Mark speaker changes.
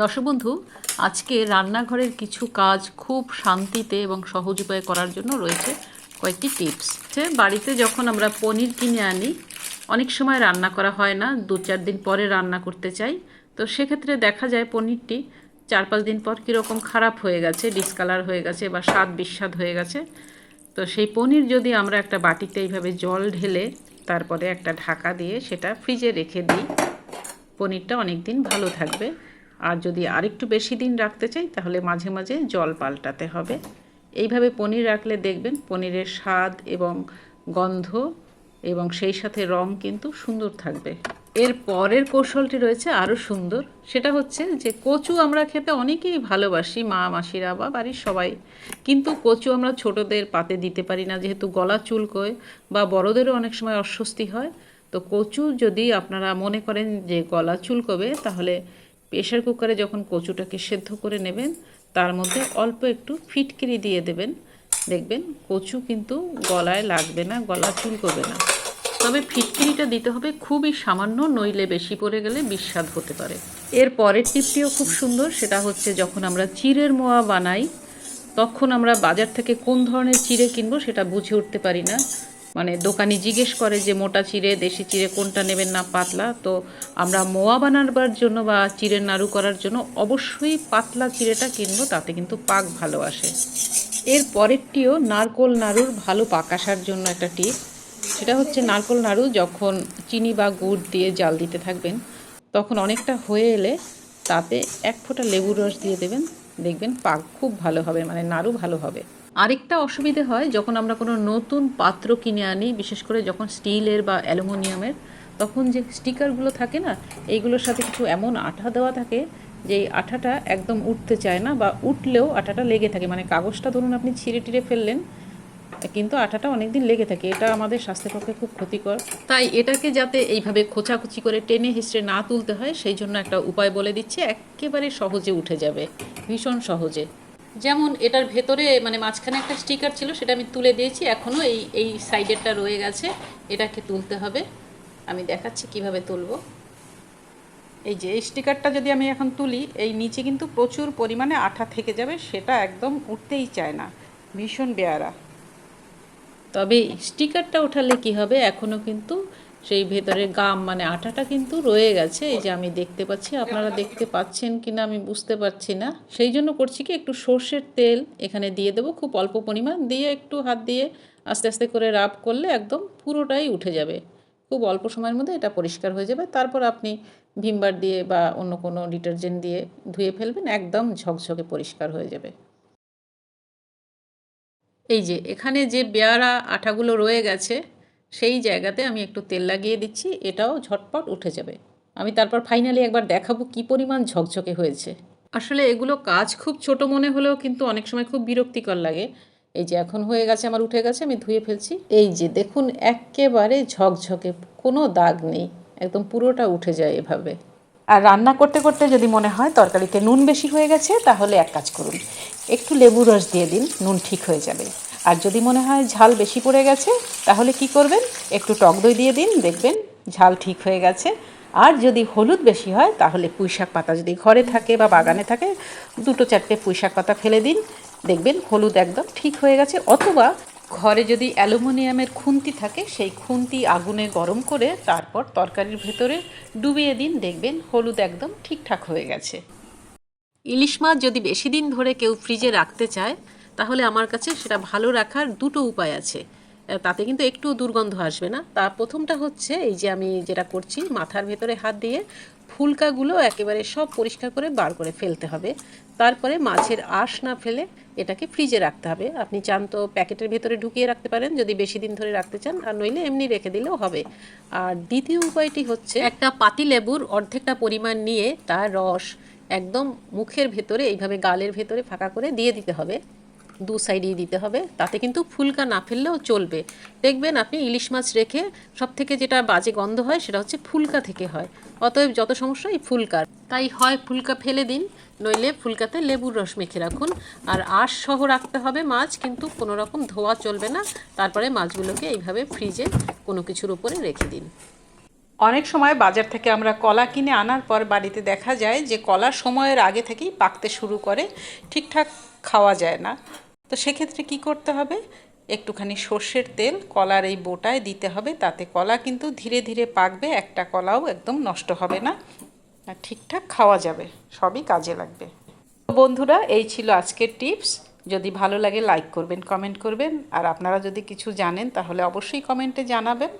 Speaker 1: দর্শক বন্ধু আজকে রান্নাঘরের কিছু কাজ খুব শান্তিতে এবং সহজ উপায়ে করার জন্য রয়েছে কয়েকটি টিপস। যে বাড়িতে যখন আমরা পনির কিনে আনি, অনেক সময় রান্না করা হয় না, দু চার দিন পরে রান্না করতে চাই। তো সেক্ষেত্রে দেখা যায় পনিরটি চার পাঁচ দিন পর কীরকম খারাপ হয়ে গেছে ডিসকালার হয়ে গেছে বা স্বাদ বিস্বাদ হয়ে গেছে। তো সেই পনির যদি আমরা একটা বাটিতে এইভাবে জল ঢেলে তারপরে একটা ঢাকা দিয়ে সেটা ফ্রিজে রেখে দিই, পনিরটা অনেক দিন ভালো থাকবে। আর যদি আরেকটু বেশি দিন রাখতে চাই, তাহলে মাঝে মাঝে জল পাল্টাতে হবে। এইভাবে পনির রাখলে দেখবেন পনিরের স্বাদ এবং গন্ধ এবং সেই সাথে রং কিন্তু সুন্দর থাকবে। এর পরের কৌশলটি রয়েছে আরও সুন্দর। সেটা হচ্ছে যে কচু আমরা খেতে অনেকেই ভালোবাসি, মা, মাসিরা বা বাড়ির সবাই। কিন্তু কচু আমরা ছোটদের পাতে দিতে পারি না, যেহেতু গলা চুলকোয় বা বড়দেরও অনেক সময় অস্বস্তি হয়। তো কচু যদি আপনারা মনে করেন যে গলা চুলকোবে তাহলে প্রেশার কুকারে যখন কচুটাকে সেদ্ধ করে নেবেন, তার মধ্যে অল্প একটু ফিটকিরি দিয়ে দেবেন। দেখবেন কচু কিন্তু গলায় লাগবে না, গলা চুলকোবে না। তবে ফিটকিরিটা দিতে হবে খুবই সামান্য, নইলে বেশি পড়ে গেলে বিস্বাদ হতে পারে। এর পরের টিপটিও খুব সুন্দর, সেটা হচ্ছে যখন আমরা চিড়ের মোয়া বানাই, তখন আমরা বাজার থেকে কোন ধরনের চিড়ে কিনবো সেটা বুঝে উঠতে পারি না। মানে দোকানি জিজ্ঞেস করে যে মোটা চিড়ে, দেশি চিড়ে কোনটা নেবেন না পাতলা? তো আমরা মোয়া বানাবার জন্য বা চিড়ের নাড়ু করার জন্য অবশ্যই পাতলা চিড়েটা কিনবো, তাতে কিন্তু পাক ভালো আসে। এর পরেরটিও নারকোল নাড়ুর ভালো পাক আসার জন্য একটা টিপ। সেটা হচ্ছে নারকোল নাড়ু যখন চিনি বা গুড় দিয়ে জাল দিতে থাকবেন, তখন অনেকটা হয়ে এলে তাতে এক ফোঁটা লেবুর রস দিয়ে দেবেন। দেখবেন পাক খুব ভালো হবে মানে নাড়ু ভালো হবে। আরেকটা অসুবিধে হয়, যখন আমরা কোনো নতুন পাত্র কিনে আনি, বিশেষ করে যখন স্টিলের বা অ্যালুমিনিয়ামের, তখন যে স্টিকারগুলো থাকে না, এইগুলোর সাথে কিছু এমন আঠা দেওয়া থাকে, যে আঠাটা একদম উঠতে চায় না বা উঠলেও আঠাটা লেগে থাকে। মানে কাগজটা ধরুন আপনি ছিঁড়ে টিড়ে ফেললেন, কিন্তু আঠাটা অনেক দিন লেগে থাকে। এটা আমাদের স্বাস্থ্যের পক্ষে খুব ক্ষতিকর। তাই এটাকে যাতে এইভাবে খোঁচাখুচি করে টেনে হিসড়ে না তুলতে হয়, সেই জন্য একটা উপায় বলে দিচ্ছি, একেবারে সহজে উঠে যাবে, ভীষণ সহজে। যেমন এটার ভেতরে মানে মাঝখানে একটা স্টিকার ছিল, সেটা আমি তুলে দিয়েছি এখনও এই এই সাইডেরটা রয়ে গেছে, এটাকে তুলতে হবে। আমি দেখাচ্ছি কীভাবে তুলবো। এই যে, এই স্টিকারটা যদি আমি এখন তুলি, এই নিচে কিন্তু প্রচুর পরিমাণে আঠা থেকে যাবে, সেটা একদম উঠতেই চায় না। ভীষণ বেয়ারা। তবে স্টিকারটা ওঠালে কি হবে এখনও কিন্তু সেই ভেতরের গাম মানে আটাটা কিন্তু রয়ে গেছে, এই যে আমি দেখতে পাচ্ছি, আপনারা দেখতে পাচ্ছেন কি না আমি বুঝতে পারছি না। সেই জন্য করছি কি, একটু সর্ষের তেল এখানে দিয়ে দেবো, খুব অল্প পরিমাণ দিয়ে একটু হাত দিয়ে আস্তে আস্তে করে রাব করলে একদম পুরোটাই উঠে যাবে। খুব অল্প সময়ের মধ্যে এটা পরিষ্কার হয়ে যাবে। তারপর আপনি ভিমবার দিয়ে বা অন্য কোনো ডিটারজেন্ট দিয়ে ধুয়ে ফেলবেন, একদম ঝকঝকে পরিষ্কার হয়ে যাবে। এই যে এখানে যে বেয়ারা আঠাগুলো রয়ে গেছে সেই জায়গাতে আমি একটু তেল লাগিয়ে দিচ্ছি, এটাও ঝটপট উঠে যাবে। আমি তারপর ফাইনালি একবার দেখাবো কি পরিমাণ ঝকঝকে হয়েছে। আসলে এগুলো কাজ খুব ছোট মনে হলেও কিন্তু অনেক সময় খুব বিরক্তিকর লাগে। এই যে এখন হয়ে গেছে, আমার উঠে গেছে, আমি ধুয়ে ফেলছি। এই যে দেখুন, একেবারে ঝকঝকে, কোনো দাগ নেই, একদম পুরোটা উঠে যায় এভাবে। আর রান্না করতে করতে যদি মনে হয় তরকারিতে নুন বেশি হয়ে গেছে, তাহলে এক কাজ করুন, একটু লেবু রস দিয়ে দিন, নুন ঠিক হয়ে যাবে। আর যদি মনে হয় ঝাল বেশি পড়ে গেছে, তাহলে কি করবেন? একটু টক দই দিয়ে দিন, দেখবেন ঝাল ঠিক হয়ে গেছে। আর যদি হলুদ বেশি হয়, তাহলে পুঁইশাক পাতা যদি ঘরে থাকে বা বাগানে থাকে, দুটো চারটে পুঁইশাক পাতা ফেলে দিন। দেখবেন হলুদ একদম ঠিক হয়ে গেছে। অথবা ঘরে যদি অ্যালুমিনিয়ামের খুন্তি থাকে, সেই খুন্তি আগুনে গরম করে তারপর তরকারির ভেতরে ডুবিয়ে দিন, দেখবেন হলুদ একদম ঠিকঠাক হয়ে গেছে। ইলিশ মাছ যদি বেশি দিন ধরে কেউ ফ্রিজে রাখতে চায় তাহলে আমার কাছে সেটা ভালো রাখার দুটো উপায় আছে। তাতে কিন্তু একটু দুর্গন্ধ আসবে না। তা প্রথমটা হচ্ছে এই যে আমি যেটা করছি, মাথার ভেতরে হাত দিয়ে ফুলকাগুলো একেবারে সব পরিষ্কার করে বার করে ফেলতে হবে। তারপরে মাছের আঁশ না ফেলে এটাকে ফ্রিজে রাখতে হবে। আপনি চান তো প্যাকেটের ভেতরে ঢুকিয়ে রাখতে পারেন, যদি বেশি দিন ধরে রাখতে চান, আর নইলে এমনি রেখে দিলেও হবে। আর দ্বিতীয় উপায়টি হচ্ছে একটা পাতি লেবুর অর্ধেকটা পরিমাণ নিয়ে তার রস একদম মুখের ভেতরে, এইভাবে গালের ভেতরে ফাঁকা করে দিয়ে দিতে হবে। দু সাইডেই দিতে হবে। তাতে কিন্তু ফুলকা না ফেললেও চলবে। দেখবেন আপনি ইলিশ মাছ রেখে সব থেকে যেটা বাজে গন্ধ হয় সেটা হচ্ছে ফুলকা থেকে হয়। অতএব যত সমস্যা এই ফুলকার তাই হয় ফুলকা ফেলে দিন, নইলে ফুলকাতে লেবুর রস মেখে রাখুন। আর আঁশ সহ রাখতে হবে মাছ, কিন্তু কোনো রকম ধোয়া চলবে না। তারপরে মাছগুলোকে এইভাবে ফ্রিজে কোনো কিছুর উপরে রেখে দিন। অনেক সময় বাজার থেকে আমরা কলা কিনে আনার পর বাড়িতে দেখা যায় যে কলা সময়ের আগে থেকেই পাকতে শুরু করে। ঠিকঠাক খাওয়া যায় না। তো সেক্ষেত্রে কি করতে হবে? একটুখানি সর্ষের তেল কলার এই বোটায় দিতে হবে, তাতে কলা কিন্তু ধীরে ধীরে পাকবে, একটা কলাও একদম নষ্ট হবে না। ঠিকঠাক খাওয়া যাবে, সবই কাজে লাগবে। তো বন্ধুরা, এই ছিল আজকের টিপস। যদি ভালো লাগে, লাইক করবেন, কমেন্ট করবেন। আর আপনারা যদি কিছু জানেন, তাহলে অবশ্যই কমেন্টে জানাবেন।